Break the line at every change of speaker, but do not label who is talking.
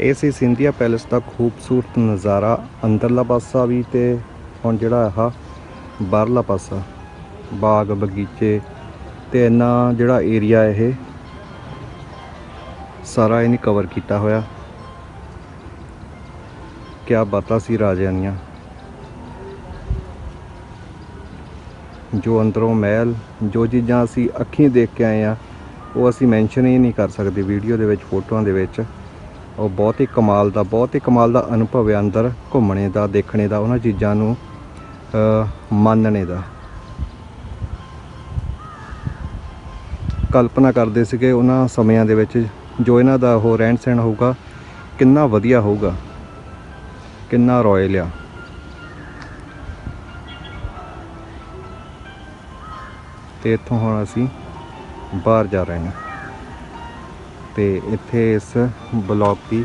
ਇਹ ਸੀ ਸਿੰਧੀਆ ਪੈਲੇਸ ਦਾ ਖੂਬਸੂਰਤ ਨਜ਼ਾਰਾ। ਅੰਦਰਲਾ ਪਾਸਾ ਵੀ ਤੇ ਹੁਣ ਜਿਹੜਾ ਆਹ ਬਾਹਰਲਾ ਪਾਸਾ, ਬਾਗ ਬਗੀਚੇ ਤੇ ਇੰਨਾ ਜਿਹੜਾ ਏਰੀਆ ਇਹ ਸਾਰਾ ਇਹਨੇ ਕਵਰ ਕੀਤਾ ਹੋਇਆ। ਕਿਆ ਬਾਤਾਂ ਸੀ ਰਾਜਿਆਂ ਦੀਆਂ। ਜੋ ਅੰਦਰੋਂ ਮਹਿਲ, ਜੋ ਚੀਜ਼ਾਂ ਅਸੀਂ ਅੱਖੀਂ ਦੇਖ ਕੇ ਆਏ ਆ ਉਹ ਅਸੀਂ ਮੈਂਸ਼ਨ ਹੀ ਨਹੀਂ ਕਰ ਸਕਦੇ ਵੀਡੀਓ ਦੇ ਵਿੱਚ, ਫੋਟੋਆਂ ਦੇ ਵਿੱਚ। ਉਹ ਬਹੁਤ ਹੀ ਕਮਾਲ ਦਾ, ਬਹੁਤ ਹੀ ਕਮਾਲ ਦਾ ਅਨੁਭਵ ਹੈ ਅੰਦਰ ਘੁੰਮਣੇ ਦਾ, ਦੇਖਣੇ ਦਾ, ਉਹਨਾਂ ਚੀਜ਼ਾਂ ਨੂੰ ਮੰਨਣੇ ਦਾ। ਕਲਪਨਾ ਕਰਦੇ ਸੀਗੇ ਉਹਨਾਂ ਸਮਿਆਂ ਦੇ ਵਿੱਚ ਜੋ ਇਹਨਾਂ ਦਾ ਉਹ ਰਹਿਣ ਸਹਿਣ ਹੋਊਗਾ, ਕਿੰਨਾ ਵਧੀਆ ਹੋਊਗਾ, ਕਿੰਨਾ ਰਾਇਲ ਆ। ਤੇ ਇੱਥੋਂ ਹੁਣ ਅਸੀਂ ਬਾਹਰ ਜਾ ਰਹੇ ਹਾਂ ਤੇ ਇੱਥੇ ਇਸ ਬਲੌਕ ਦੀ